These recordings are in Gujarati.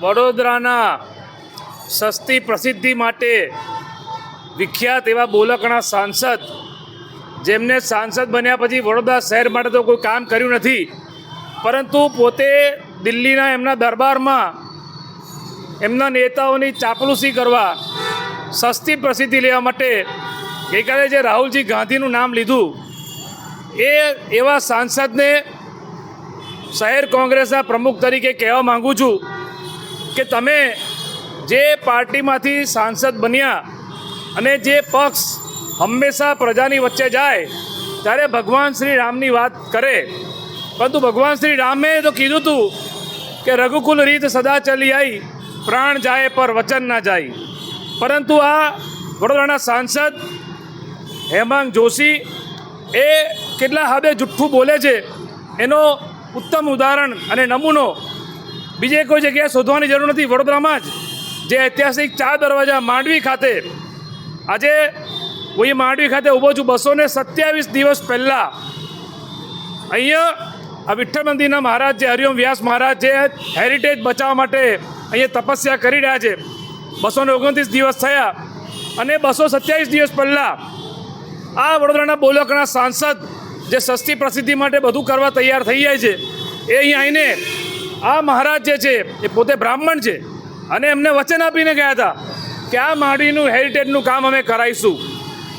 વડોદરાના સસ્તી પ્રસિદ્ધિ માટે વિખ્યાત એવા બોલકણા સાંસદ, જેમને સાંસદ બન્યા પછી વડોદરા શહેર માટે તો કોઈ કામ કર્યું નથી, પરંતુ પોતે દિલ્હીના એમના દરબારમાં એમના નેતાઓની ચાપલુસી કરવા, સસ્તી પ્રસિદ્ધિ લેવા માટે ગઈકાલે જે રાહુલજી ગાંધીનું નામ લીધું, એ એવા સાંસદને શહેર કોંગ્રેસના પ્રમુખ તરીકે કહેવા માગું છું. કે તમે જે પાર્ટીમાંથી સાંસદ બન્યા અને જે પક્ષ હંમેશા પ્રજાની વચ્ચે જાય, ત્યારે ભગવાન શ્રી રામની વાત કરે. પરંતુ ભગવાન શ્રી રામે તો કીધું હતું કે રઘુકુલ રીત સદા ચલી આવી પ્રાણ જાય પર વચન ના જાય. પરંતુ આ વડોદરાના સાંસદ હેમાંગ જોશી એ કેટલા હદે જુઠ્ઠું બોલે છે, એનો ઉત્તમ ઉદાહરણ અને નમૂનો બીજે કોઈ જગ્યાએ શોધવાની જરૂર નથી. વડોદરામાં જ જે ઐતિહાસિક ચાર દરવાજા માંડવી ખાતે આજે હું એ માંડવી ખાતે ઊભો છું બસો ને સત્યાવીસ દિવસ પહેલાં. અહીંયા આ વિઠ્ઠલ મંદિરના મહારાજ જે હરિઓમ વ્યાસ મહારાજ જે હેરિટેજ બચાવવા માટે અહીંયા તપસ્યા કરી રહ્યા છે. બસો ને ઓગણત્રીસ દિવસ થયા અને બસો સત્યાવીસ દિવસ પહેલાં આ વડોદરાના બોલકના સાંસદ જે સસ્તી પ્રસિદ્ધિ માટે બધું કરવા તૈયાર થઈ જાય છે, એ અહીંયા આવીને આ મહારાજ જે છે, એ પોતે બ્રાહ્મણ છે. અને એમને વચન આપીને ગયા હતા કે આ માડીનું હેરિટેજનું કામ અમે કરાવીશું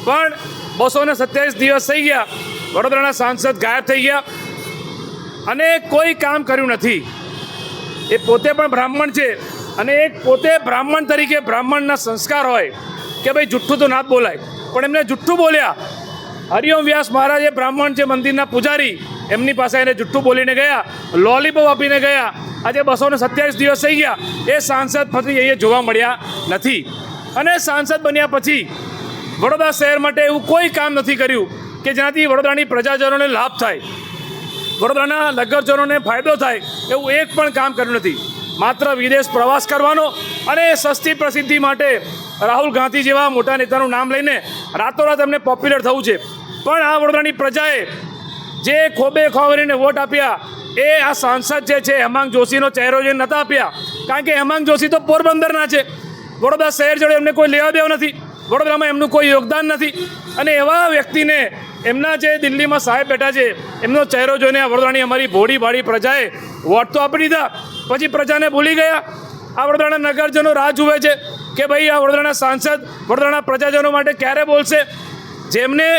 પણ બસો ને સત્યાવીસ દિવસ થઈ ગયા, વડોદરાના સાંસદ ગાયબ થઈ ગયા અને કોઈ કામ કર્યું નથી. એ પોતે પણ બ્રાહ્મણ છે અને એ પોતે બ્રાહ્મણ તરીકે બ્રાહ્મણના સંસ્કાર હોય કે ભાઈ જુઠ્ઠું તો ના જ બોલાય. પણ એમને જુઠ્ઠું બોલ્યા. હરિઓમ વ્યાસ મહારાજ એ બ્રાહ્મણ છે મંદિરના પૂજારી એમની પાસે એને જુઠ્ઠું બોલીને ગયા લોલીપોપ આપીને ગયા. આજે બસો ને સત્યાવીસ દિવસ થઈ ગયા. એ સાંસદ ફરી અહીંયા જોવા મળ્યા નથી. અને સાંસદ બન્યા પછી વડોદરા શહેર માટે એવું કોઈ કામ નથી કર્યું કે જેનાથી વડોદરાની પ્રજાજનોને લાભ થાય. વડોદરાના નગરજનોને ફાયદો થાય એવું એક પણ કામ કર્યું નથી. માત્ર વિદેશ પ્રવાસ કરવાનો અને સસ્તી પ્રસિદ્ધિ માટે રાહુલ ગાંધી જેવા મોટા નેતાનું નામ લઈને રાતોરાત એમને પોપ્યુલર થવું છે. પણ આ વડોદરાની પ્રજાએ જે ખોબે ખોવરીને વોટ આપ્યા, એ આ સાંસદ જે છે, હેમાંગ જોશીનો ચહેરો જોઈને નહોતા આપ્યા. કારણ કે હેમાંગ જોશી તો પોરબંદરના છે. વડોદરા શહેર જોડે એમને કોઈ લેવા દેવા નથી. વડોદરામાં એમનું કોઈ યોગદાન નથી. અને એવા વ્યક્તિને એમના જે દિલ્હીમાં સાહેબ બેઠા છે, એમનો ચહેરો જોઈને આ વડોદરાની અમારી ભોળી ભાડી પ્રજાએ વોટ તો આપી દીધા. પછી પ્રજાને ભૂલી ગયા. આ વડોદરાના નગરજનો રાહ જુએ છે કે ભાઈ આ વડોદરાના સાંસદ, વડોદરાના પ્રજાજનો માટે ક્યારે બોલશે? જેમને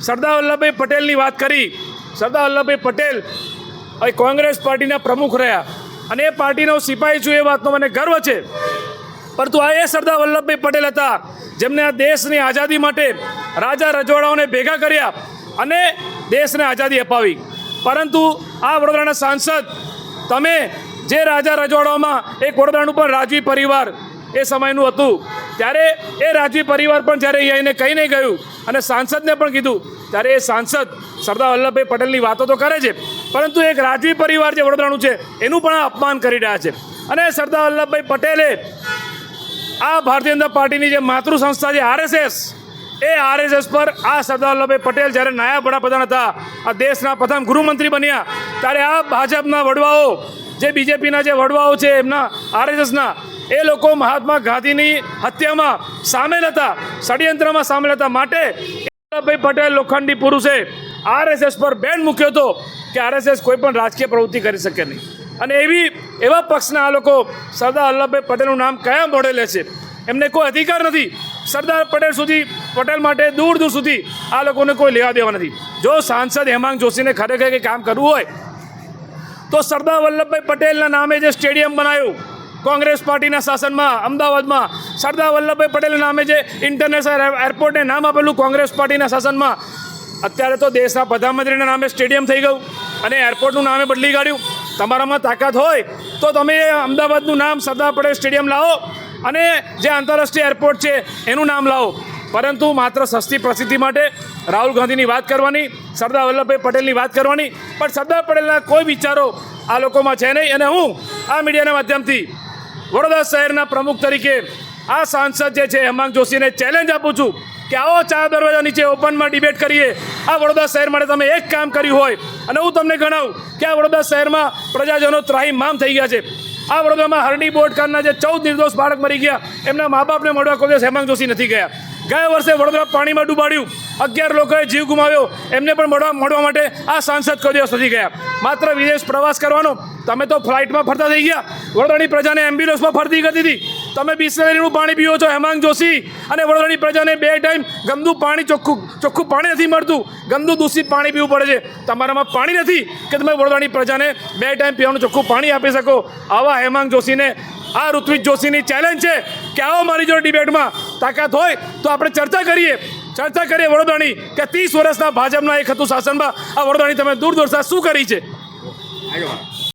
સરદાર વલ્લભભાઈ પટેલની વાત કરી સરદાર વલ્લભભાઈ પટેલ એ કોંગ્રેસ પાર્ટીના પ્રમુખ રહ્યા. અને એ પાર્ટીનો સિપાહી છું એ વાતનો મને ગર્વ છે. પરંતુ આ એ સરદાર વલ્લભભાઈ પટેલ હતા, જેમને આ દેશની આઝાદી માટે રાજા રજવાડાઓને ભેગા કર્યા અને દેશને આઝાદી અપાવી. પરંતુ આ વડોદરાના સાંસદ, તમે જે રાજા રજવાડાઓમાં એક વડોદરાનું પણ રાજવી પરિવાર એ સમયનું હતું ત્યારે એ રાજવી પરિવાર પણ જ્યારે અહીં આવીને કહી નહીં ગયું અને સાંસદને પણ કીધું, ત્યારે એ સાંસદ સરદાર વલ્લભભાઈ પટેલની વાતો તો કરે છે, પરંતુ એક રાજવી પરિવાર જે વડોદરાનું છે, એનું પણ અપમાન કરી રહ્યા છે. અને સરદાર વલ્લભભાઈ પટેલે આ ભારતીય જનતા પાર્ટીની જે માતૃ સંસ્થા છે આરએસએસ, એ આરએસએસ પર આ સરદાર વલ્લભભાઈ પટેલ જ્યારે નાયબ વડાપ્રધાન હતા, આ દેશના પ્રથમ ગૃહમંત્રી બન્યા, ત્યારે આ ભાજપના વડવાઓ, જે બીજેપીના જે વડવાઓ છે, એમના આરએસએસના એ લોકો મહાત્મા ગાંધીની હત્યામાં સામેલ હતા, ષડયંત્રમાં સામેલ હતા. માટે વલ્લભભાઈ પટેલ લોખંડી પુરુષે આરએસએસ પર બેન મૂક્યો હતો કે આરએસએસ કોઈ પણ રાજકીય પ્રવૃત્તિ કરી શકે નહીં. અને એવી, એવા પક્ષના આ લોકો સરદાર વલ્લભભાઈ પટેલનું નામ કયા મોડે લે છે. એમને કોઈ અધિકાર નથી. સરદાર પટેલ સુધી, પટેલ માટે દૂર દૂર સુધી આ લોકોને કોઈ લેવા દેવા નથી. જો સાંસદ હેમાંગ જોશીને ખરેખર કંઈ કામ કરવું હોય, તો સરદાર વલ્લભભાઈ પટેલના નામે જે સ્ટેડિયમ બનાવ્યું કોંગ્રેસ પાર્ટીના શાસનમાં, અમદાવાદમાં સરદાર વલ્લભભાઈ પટેલના નામે જે ઇન્ટરનેશનલ એરપોર્ટને નામ આપેલું કોંગ્રેસ પાર્ટીના શાસનમાં, અત્યારે તો દેશના પ્રધાનમંત્રીના નામે સ્ટેડિયમ થઈ ગયું અને એરપોર્ટનું નામે બદલી કાઢ્યું. તમારામાં તાકાત હોય તો તમે અમદાવાદનું નામ સરદાર પટેલ સ્ટેડિયમ લાવો અને જે આંતરરાષ્ટ્રીય એરપોર્ટ છે એનું નામ લાવો. પરંતુ માત્ર સસ્તી પ્રસિદ્ધિ માટે રાહુલ ગાંધીની વાત કરવાની, સરદાર વલ્લભભાઈ પટેલની વાત કરવાની, પણ સરદાર પટેલના કોઈ વિચારો આ લોકોમાં છે નહીં. અને હું આ મીડિયાના માધ્યમથી વડોદરા શહેરના પ્રમુખ તરીકે આ સાંસદ જે છે, હેમાંગ જોશીને ચેલેન્જ આપું છું કે આવો ચાર દરવાજા નીચે ઓપનમાં ડિબેટ કરીએ. આ વડોદરા શહેર માટે તમે એક કામ કર્યું હોય, અને હું તમને ગણાવું કે આ વડોદરા શહેરમાં પ્રજાજનો ત્રાહીમામ થઈ ગયા છે. આ વડોદરામાં હરણી બોટકારના જે ચૌદ નિર્દોષ બાળક મરી ગયા, એમના મા બાપને મળવા કોઈ દિવસ હેમાંગ જોશી નથી ગયા. ગયા વર્ષે વડોદરા પાણીમાં ડૂબાડ્યું. અગિયાર લોકોએ જીવ ગુમાવ્યો. એમને પણ મળવા મળવા માટે આ સાંસદ કોઈ સજી ગયા. માત્ર વિદેશ પ્રવાસ કરવાનો. તમે તો ફ્લાઇટમાં ફરતા થઈ ગયા. વડોદરાની પ્રજાને એમ્બ્યુલન્સમાં ફરતી કરતી હતી તમે બિસ્લેરીનું પાણી પીવો છો, હેમાંગ જોશી. અને વડોદરાની પ્રજાને બે ટાઈમ ગંદુ પાણી ચોખ્ખું ચોખ્ખું પાણી નથી મળતું. ગંદુ દૂષિત પાણી પીવું પડે છે. તમારામાં પાણી નથી કે તમે વડોદરાની પ્રજાને બે ટાઈમ પીવાનું ચોખ્ખું પાણી આપી શકો. આવા હેમાંગ જોશીને, આ ઋત્વિજ જોશીની ચેલેન્જ છે કે આવો મારી જોડે ડિબેટમાં તાકાત હોય તો આપણે ચર્ચા કરીએ. ચર્ચા કરીએ વડોદરાની કે ત્રીસ વર્ષના ભાજપના એક હતું શાસનમાં. આ વડોદરાની તમે દૂર દૂરસા શું કરી છે?